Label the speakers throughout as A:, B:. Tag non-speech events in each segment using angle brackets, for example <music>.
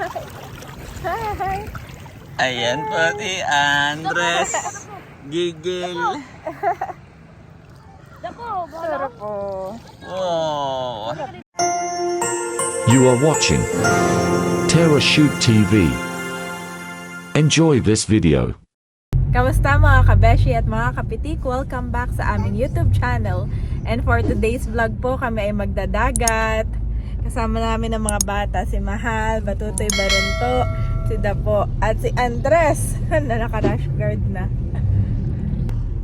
A: Hi!
B: Ayan po si Andres. Gigil.
A: Sarap po.
B: Wow.
C: You are watching Terra Shoot TV. Enjoy this video.
A: Kamusta mga kabeshi at mga kapitik? Welcome back sa aming YouTube channel. And for today's vlog po, kami ay magdadagat. Kasama namin ang mga bata, si Mahal, Batutoy Barunto, si Dapo, at si Andres <laughs> na naka-rash guard na.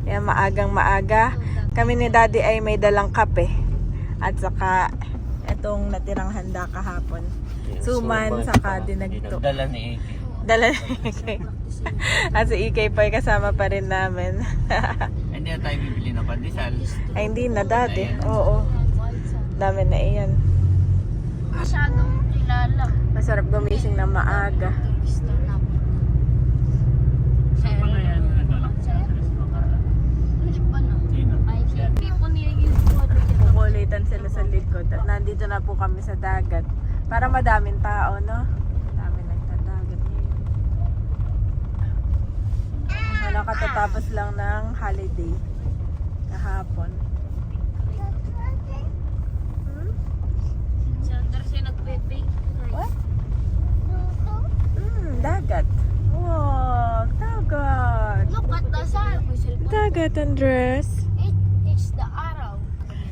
A: Kaya maagang maaga. Kami ni Daddy ay may dalang kape. At saka, itong natirang handa kahapon. Suman, saka dinagto.
B: Dala ni Iki.
A: Dala ni Ikay. <laughs> At si Ikay pa ay kasama pa rin namin. <laughs>
B: Hindi na tayo bibili ng pandesal.
A: ay hindi na dati. Oo. Dami na iyan.
D: Masyadong kilala.
A: Masarap gumising na maaga. Kukulitan sila sa likod. At nandito na po kami sa dagat. Para madaming tao, no? Dami nagtadagat ngayon. Wala katatapos lang ng holiday. Kahapon. Hmm?
D: Si Anders ay nagpe-bake.
A: What? Hmm, dagat. Wow, dagat.
D: Look at the sun.
A: Dagat, Andres.
D: It, it's the araw.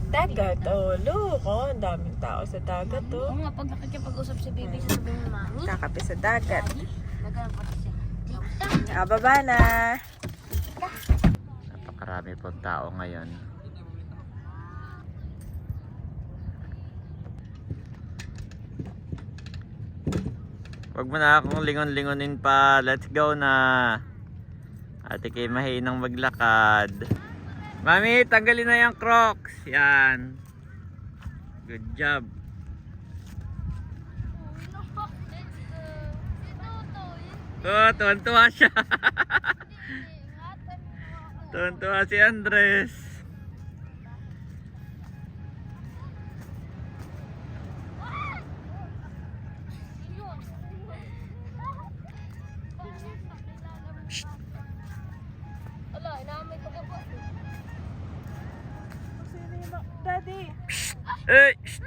A: Dagat, oh, look. Oh, ang daming tao sa dagat, oh.
D: Oo nga, pag nakikipag-usap si baby, sabi mo, Mami,
A: Kakape sa dagat.
D: nagkakapat siya. Tita,
A: Ah, na.
B: Napakarami pong tao ngayon. Huwag mo na akong lingon-lingonin pa. Let's go na. Ate kay mahinang maglakad. Mami, tanggalin na yung crocs. Yan. Good job. Oh, tuwan-tuwa siya. <laughs> Tuwan-tuwa si Andres. Eh! shh!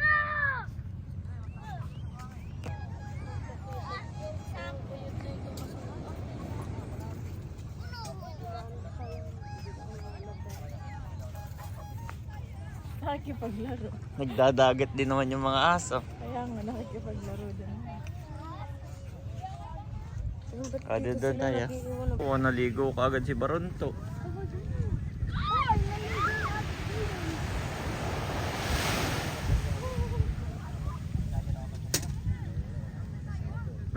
A: Nakikipaglaro.
B: Nagdadagat din naman yung mga aso.
A: Kaya nga, nakikipaglaro din.
B: Kada doon na ya. Oo, naligo ka agad si Baronto.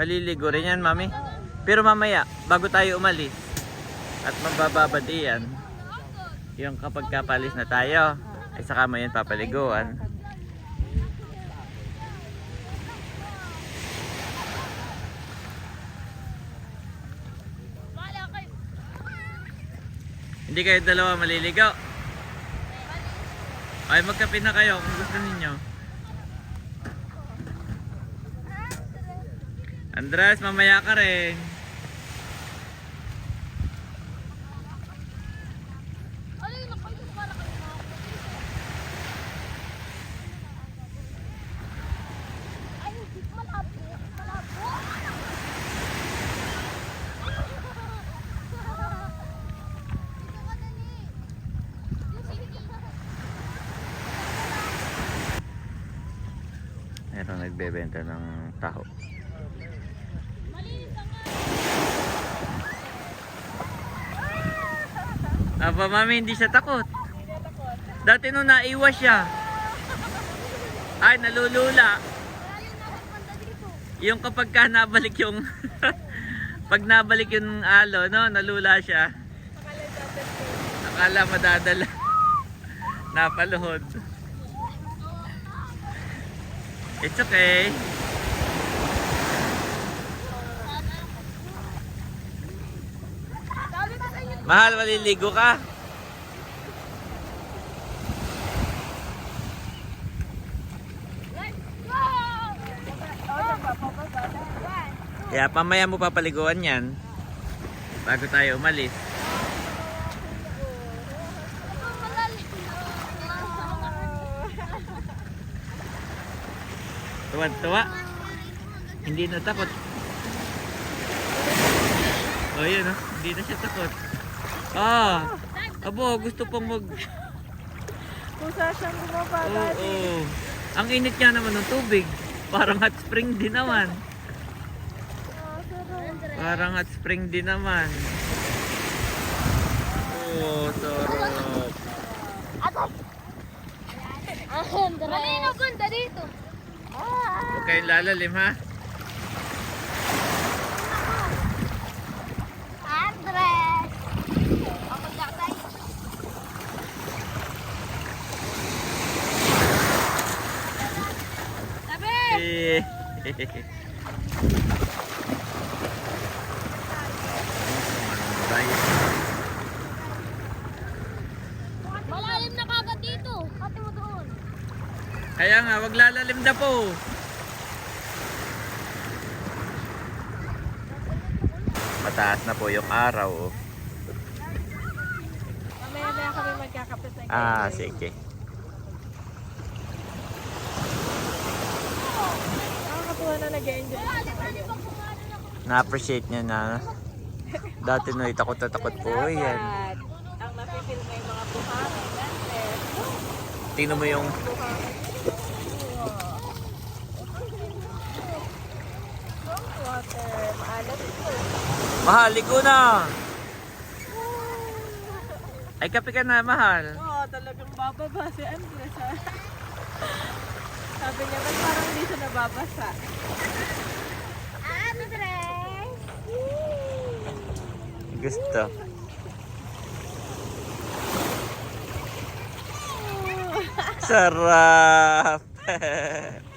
B: Maliligo rin yan, mami. Pero mamaya, bago tayo umalis, at mabababad iyan, yung kapag kapalis na tayo, ay saka mo yan papaliguan. Hindi kayo dalawa maliligo. Ay, magkape na kayo kung gusto ninyo. Andres, mamaya ka rin. Meron nagbebenta ng taho. Aba, mami, hindi siya takot. Dati nung naiwas siya. Ay, nalulula. Yung kapag ka nabalik yung... <laughs> pag nabalik yung alo, no, nalula siya. Akala madadala. <laughs> Napaluhod. It's okay. Mahal, maliligo ka? Kaya pamaya mo papaliguan yan. Bago tayo umalis. Tuwan-tuwa. Hindi na takot. Oh, yun oh. Hindi na siya takot. Ah! Abo, gusto pang mag...
A: Kusa siyang bumaba
B: Oo.
A: dati.
B: Ang init niya naman ng tubig. Parang hot spring din naman. Parang hot spring din naman. Oh, sarap.
D: Kanina punta dito.
B: Huwag kayong lalalim ha.
D: Andres! Ako dakay. Sabi!
B: Eh.
D: Malalim na kagad dito. Ate mo doon.
B: Kaya nga, wag lalalim na po. Mataas na po yung araw.
A: Mamaya-maya kami magkakapit ng
B: Ah, sige.
A: Nakakatuwa na nag-enjoy.
B: Na-appreciate niya na. Dati na takot po yan.
A: At ang napipil mo yung mga buhangin.
B: Tingnan mo yung
A: Water. Maalat ito.
B: mahali ko na. Ay, kape ka na, mahal.
A: Oo, talagang bababa si Andres. Sabi niya, ba't parang hindi siya nababasa?
D: Andres!
B: Gusto. Sarap. <laughs>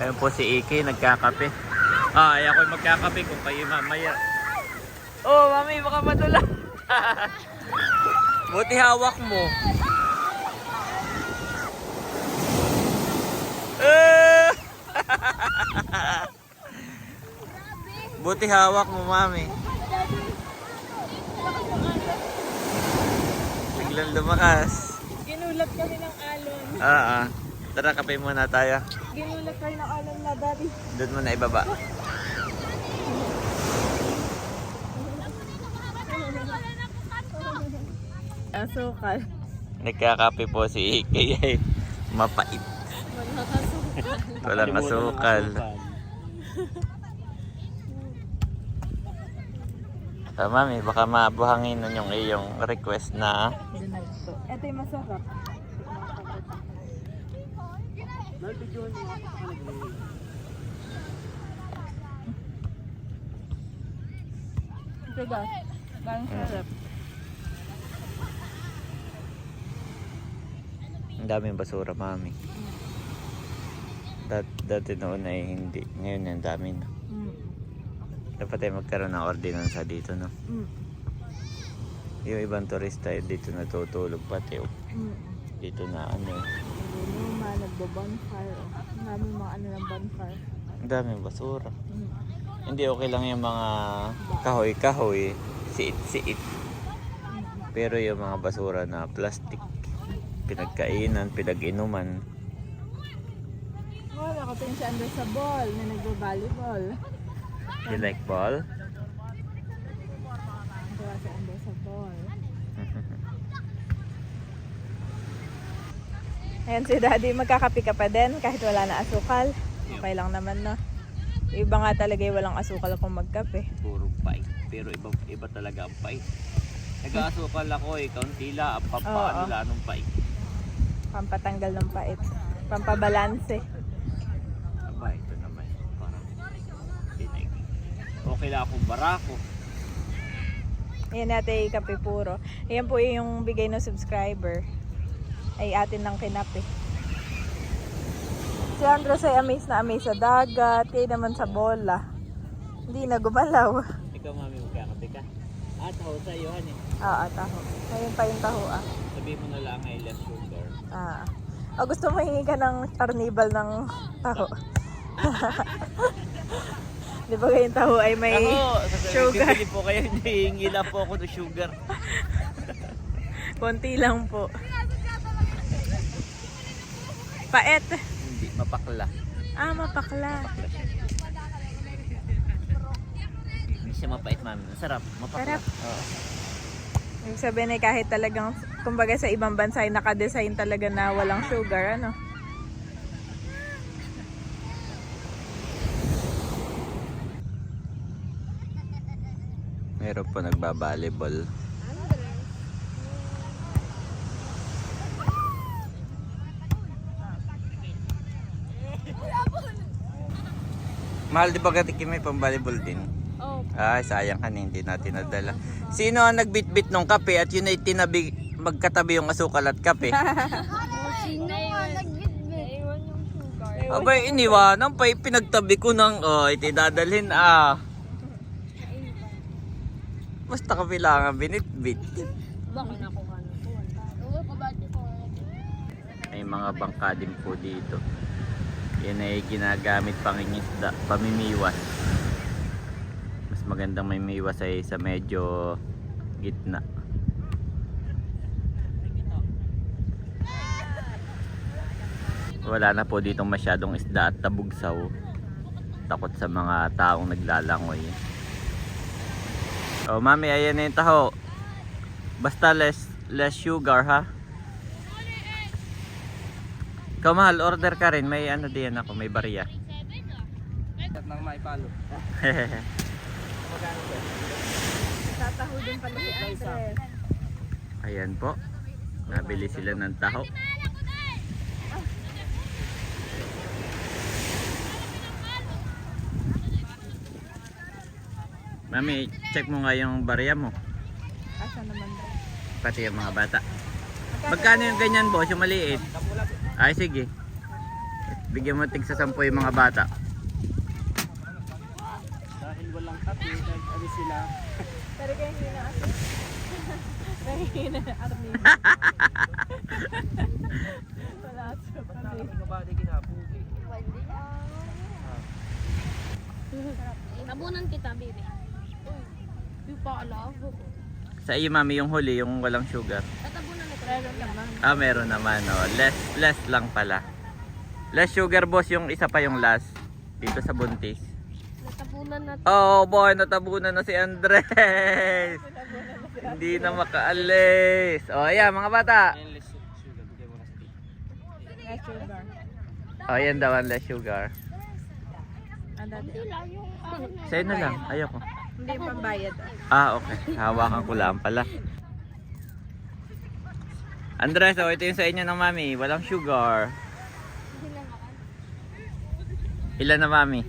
B: Ayun po si Iki, nagkakape. Ah, ay ako'y magkakape kung kayo mamaya. Oh, mami, baka matula. <laughs> Buti hawak mo. Eh! <laughs> Buti hawak mo, mami. Biglang lumakas.
A: Ginulat kami ng alon.
B: Ah, ah. Tara, kape muna tayo.
A: Ginulat kami ng alon na daddy.
B: Doon mo na ibaba.
A: Asukal.
B: Nagkakape po si Iki ay mapait. Walang asukal. So, mami, baka mabuhangin nun yung iyong request na
A: Ito yung masarap. Ito ba? Parang sarap.
B: ang daming basura, mami. Dat dati noon ay hindi. Ngayon ang dami na.
A: Mm.
B: Dapat ay magkaroon ng ordinansa dito, no?
A: Mm.
B: Yung ibang turista ay dito natutulog pati. oh.
A: Mm.
B: Dito na ano. eh.
A: Luma, nagbo-bonfire. oh. Ang daming mga ano ng bonfire.
B: Ang daming basura.
A: Mm.
B: Hindi okay lang yung mga kahoy-kahoy, siit-siit. Pero yung mga basura na plastic, pinagkainan, pinag-inuman,
A: Oh, nakatingin si Andres sa ball na nagbo-volleyball.
B: you like ball?
A: Nagawa si Andres sa ball. <laughs> Ayan si Daddy, magkakape ka pa din kahit wala na asukal. Okay lang naman. Yung Iba nga talaga yung walang asukal kung magkape.
B: Puro pait. Pero iba, iba talaga ang pait. Nag-aasukal ako eh, kaunti lang, ang pampaano lang ng pait.
A: Pampatanggal ng pait. Pampabalanse.
B: Aba, ito naman. Parang tinig. Okay lang akong barako.
A: Ayan natin yung kape puro. Ayan po yung bigay ng subscriber. Ay atin ng kinape. Si Andres ay amaze na amaze sa dagat. Kaya naman sa bola. Hindi na gumalaw.
B: Ikaw mami magkakape. Teka. Ah, taho sa iyo, hani.
A: Oo, taho. Ngayon pa yung taho ah.
B: Sabihin mo na lang ay less sugar.
A: Ah. O gusto mo hingi ka ng carnival ng taho? <laughs> Di ba yung taho ay may sugar?
B: Bibili po kayo, hihingi lang po ako ng sugar.
A: Konti lang po. Paet.
B: Hindi, mapakla.
A: Ah, mapakla.
B: Mapakla siya. Hindi siya mapait, mami. Masarap. Mapakla.
A: Sarap.
B: Oo.
A: Ibig sabihin ay kahit talagang, kumbaga sa ibang bansa ay nakadesign talaga na walang sugar, ano?
B: Meron po nagbabalibol. Mahal di ba katikim may pambalibol din?
D: Oh,
B: Ay, sayang ka hindi natin nadala. Sino ang nagbitbit ng kape at yun ay tinabi, magkatabi yung asukal at kape? <laughs>
D: sino yung sugar.
B: Abay, iniwanan pa, pinagtabi ko ng, oh, iti dadalhin ah. Basta ka kailangan binitbit.
D: Baka nakuha na ko.
B: May mga bangka din po dito. Yan ay ginagamit pang ingisda, pamimiwas. Mas magandang may miwas ay sa medyo gitna. Wala na po dito masyadong isda at tabugsaw. Takot sa mga taong naglalangoy. Oh, mami, ayan na yung taho. Basta less, less sugar, ha? Ikaw mahal, order ka rin. May ano din ako, may barya.
A: Tataho din pala si Andres.
B: Ayan po. Nabili sila ng taho. Mami, check mo nga yung barya mo.
A: Asa naman daw?
B: Pati yung mga bata. Magkano yung ganyan boss, yung maliit? Ay sige. Bigyan mo tig sa sampo yung mga bata.
E: Dahil walang kape, nag-ano sila.
A: Pero kayo hindi na asa. Kayo hindi na army. Wala asa.
E: Ang kabady kinapugi.
D: Tabunan kita, baby. Di pa alam.
B: Sa iyo mami yung huli, yung walang sugar.
D: Tatabunan na
A: Meron naman.
B: Ah, meron naman oh. Less, less lang pala. Less sugar boss yung isa pa yung last. Dito sa buntis.
D: Natabunan na
B: Oh boy, natabunan na si Andres. Hindi na makaalis. Oh, ayan mga bata.
E: Less sugar.
B: Oh, ayan daw ang less sugar. Sa'yo na lang. Ayoko.
A: Hindi pambayad. ah.
B: Ah, okay. Hawakan ko lang pala. Andres, oh, ito yung sa inyo ng mami. Walang sugar. Ilan na mami?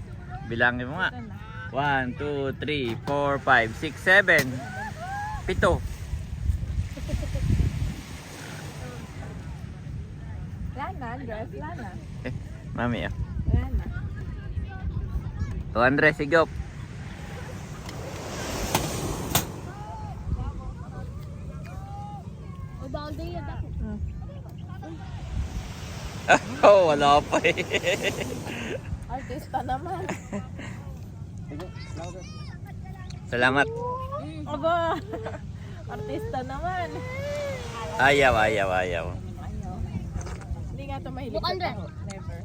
B: Bilangin mo nga.
A: Ito na.
B: 1, 2, 3, 4, 5, 6, 7. Pito.
A: Lana, Andres. Lana.
B: Eh, mami ah.
A: Lana.
B: O Andres, sigop.
D: O, boundary yan ako.
A: Hmm. <laughs>
B: oh, wala pa eh.
A: Artista naman.
B: Salamat.
A: Aba. Artista naman.
B: Ayaw, ayaw, ayaw.
A: Hindi nga ito mahilig
D: Andre.
A: taho. Never.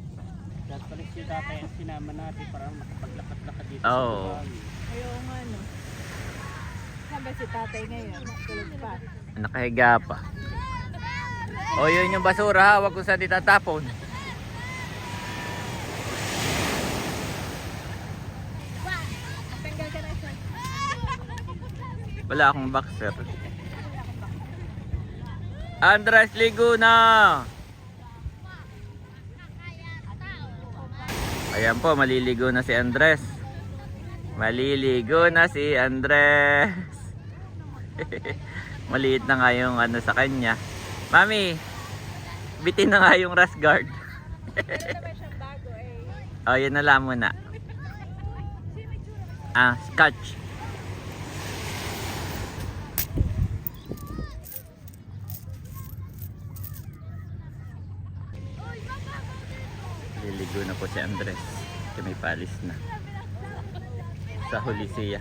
E: Dahil pala si tatay ang sinama natin para makapaglakad-lakad dito
B: Oo.
E: Bukawi.
A: Ayaw nga no. Sabi si tatay ngayon. Tulog pa.
B: Nakahiga pa. O yun yung basura ha, wag ko sa ditatapon. Wala akong boxer. Andres, ligo na! Ayan po, maliligo na si Andres. Maliligo na si Andres. <laughs> maliit na nga yung ano sa kanya. Mami bitin na nga yung rust guard. <laughs> Oh yun na lang muna. Ah scotch. Liligo na po si Andres. Kami palis na. Sa huli siya.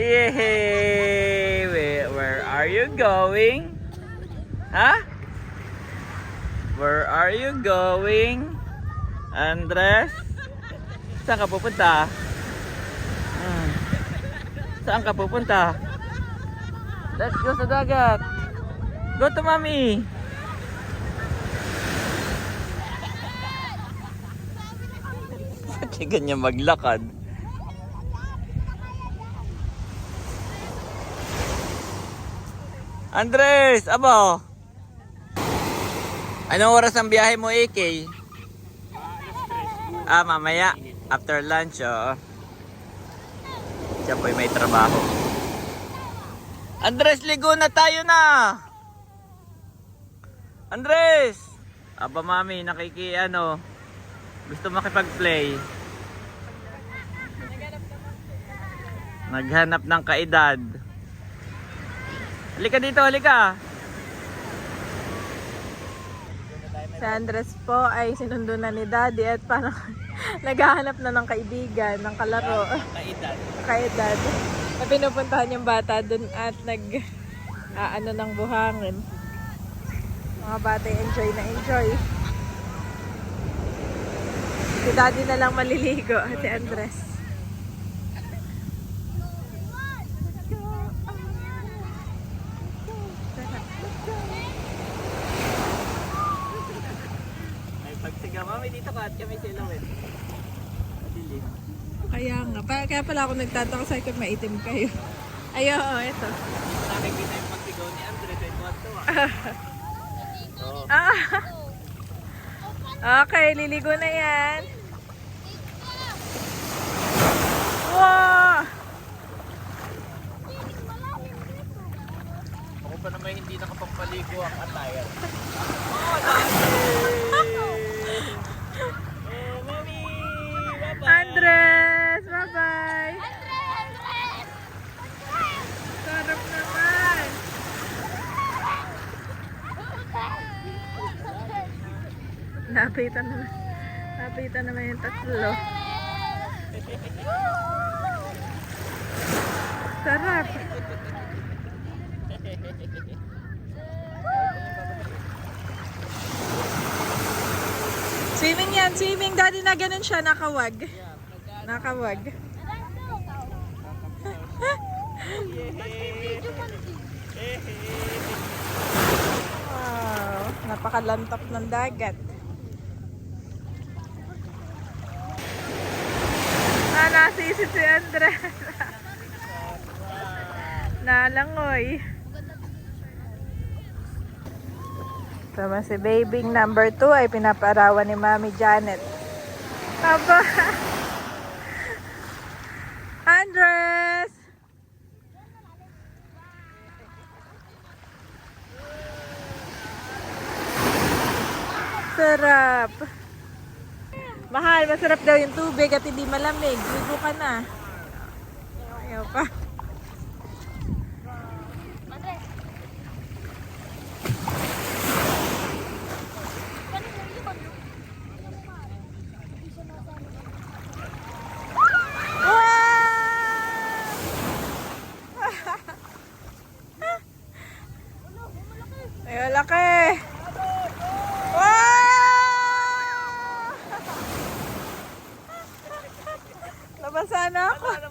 B: Yay! Where, are you going? Huh? Where are you going? Andres? Saan ka pupunta? Hmm. Saan ka pupunta? Let's go sa dagat. Go to mommy. <laughs> Pati ganyan maglakad. Andres, abo. Anong oras ang biyahe mo, AK? Ah, mamaya. After lunch, oh. Siya po'y may trabaho. Andres, ligo na tayo na! Andres! Aba, mami, nakiki, ano, gusto makipag-play. Naghanap ng kaedad. Halika dito, halika.
A: Si Andres po ay sinundo na ni Daddy at parang <laughs> naghahanap na ng kaibigan, ng kalaro.
B: Kaedad.
A: Kaedad. Na pinupuntahan yung bata dun at nag aano ng buhangin. Mga bata enjoy na enjoy. Si Daddy na lang maliligo <laughs> si Andres.
B: Pagsiga, mami, dito ka at kami silawin. Dilim.
A: Kaya nga, pa, kaya pala ako nagtataka sa kung maitim kayo. Ayo, oh, ito.
B: Nakikita yung pagsigaw ni Andre, kay tuwa Oo.
A: Ah. <laughs> <laughs> Okay, liligo na yan. Wow!
B: Ako pa naman hindi nakapampaligo ang attire. Oh, <laughs> mami!
A: Andres! Bye-bye! Sarap naman! Napitan naman. Napitan naman yung tatlo. Sarap! Swimming yan, swimming. Daddy na ganun siya, nakawag. Nakawag. Wow, napakalantak ng dagat. Ah, nasisit si Andres. Nalangoy. Tama si babing number 2 ay pinaparawan ni Mami Janet. Aba! Andres! Sarap! Mahal, masarap daw yung tubig at hindi malamig. Ligo ka na. Ayaw pa. Ay, laki! Wow! Nabasa na ako.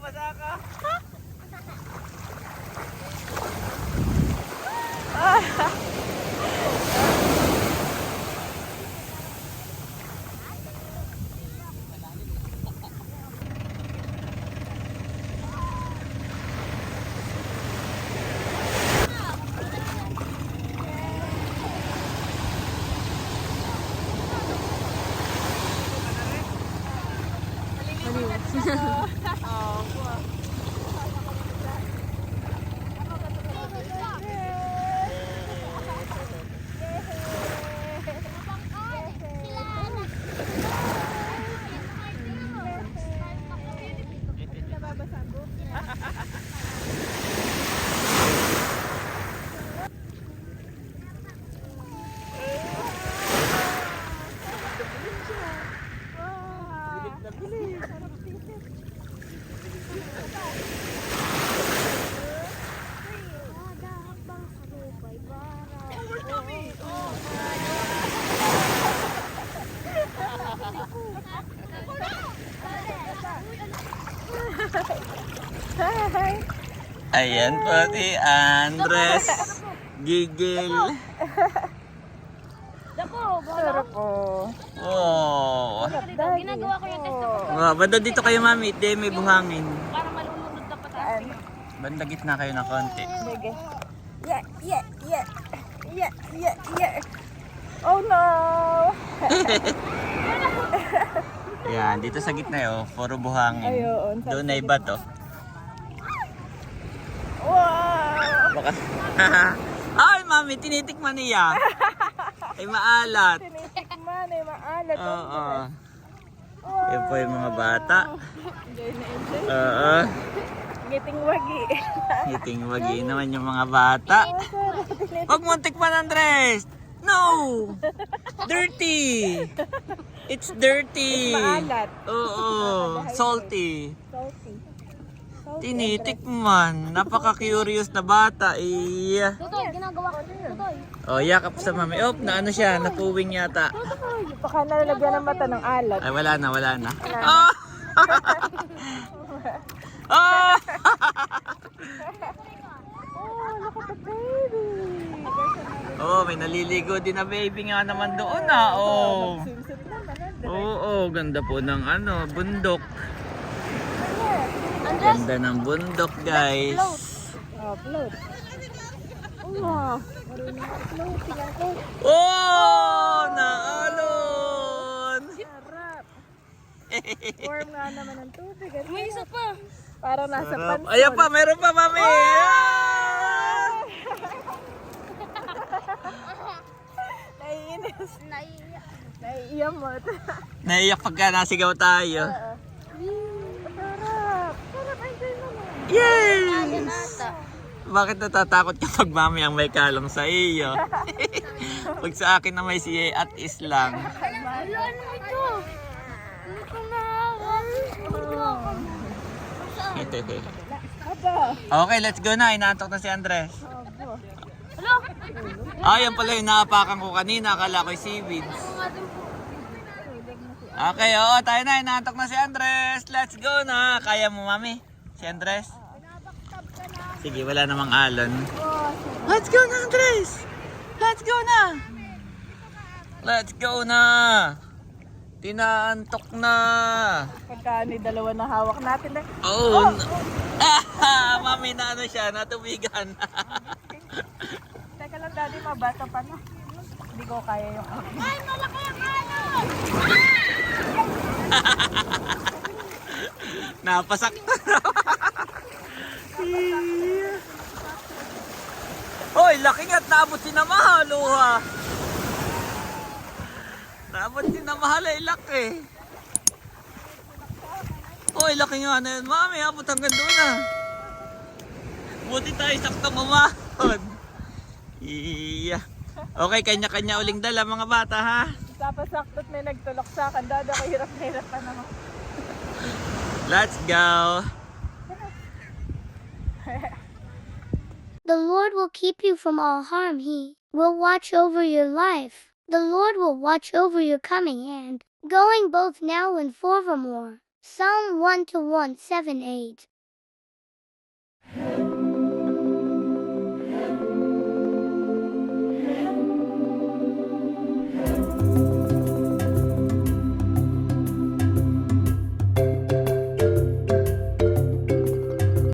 B: Ayan po si Andres. Gigil.
D: Dako,
A: Sarap po.
B: Oh.
D: ginagawa ko yung test ko
B: Wow, banda dito kayo mami, di may buhangin.
D: para malunod na pataas.
B: Banda gitna kayo na konti.
A: Sige. Yeah, yeah, yeah. Yeah, yeah, yeah. Oh no! <laughs>
B: Yan, dito sa gitna yo, puro buhangin.
A: Ayun.
B: Doon ay bato.
A: Wow!
B: Baka... <laughs> Ay, mami, tinitikman niya. Ay, maalat.
A: Tinitikman eh, maalat.
B: Oo. Yan po yung mga bata.
A: Enjoy na enjoy.
B: Oo.
A: Ngiting wagi.
B: Ngiting wagi naman yung mga bata. <laughs> Huwag mo tikman, Andres! No! Dirty! It's dirty!
A: Maalat.
B: Oo. Salty.
A: Salty.
B: Tinitikman. Napaka-curious na bata. Iya.
D: Tutoy, ginagawa ko. Tutoy.
B: Oh, yakap sa mami. Oh, na ano siya, napuwing yata.
A: Baka nalagyan ng mata ng alat.
B: Ay, wala na, wala na. Oh! oh! <laughs>
A: Oh, look at the baby.
B: oh, may naliligo din na baby nga naman doon ah. Oh. Oo, oh, ganda po ng ano, bundok. Ganda ng bundok, guys.
A: Oh, float. Oh.
B: Oh, naalon.
A: Sarap. Warm nga naman ang tubig.
D: May isa pa.
A: Parang nasa
B: Sarap.
A: pansol.
B: Ayan pa, meron pa, mami. Ah!
A: Naiinis.
D: Naiiyak.
A: Naiiyamot.
B: Naiyak pagka nasigaw tayo.
A: Sarap. Sarap. Enjoy naman.
D: Ayan
B: Yes! Bakit natatakot ka pag mami ang may kalong sa iyo? <laughs> pag sa akin na may siya at is lang. Okay, let's go na. Inaantok na si Andres.
D: Hello?
B: Ah, yan pala yung naapakan ko kanina. Akala ko yung seaweeds. Okay, oo, tayo na. Inaantok na si Andres. Let's go na. Kaya mo, mami? Si Andres? Sige, wala namang alon. Let's go na, Andres! Let's go na! Let's go na! Tinaantok na!
A: Pagka ni dalawa na hawak natin. eh.
B: Oh! Ah, <laughs> mami na ano siya, natubigan. <laughs>
A: Teka lang, daddy, mabata pa na. Hindi ko kaya yung
D: Ay, malaki ang alon!
B: Napasakto na. Hoy, laki nga't naabot si na mahal, ha. Naabot si na mahal ay laki. Hoy, laki nga na yun, mami. Abot hanggang doon na. Buti tayo sakto mamahon. Iya. Okay, kanya-kanya uling dala mga bata, ha?
A: Tapos sakto't may nagtulok sa akin. Dada ko hirap na hirap pa naman.
B: Let's go.
F: The Lord will keep you from all harm. He will watch over your life. The Lord will watch over your coming and going both now and forevermore. Psalm 1 to 178.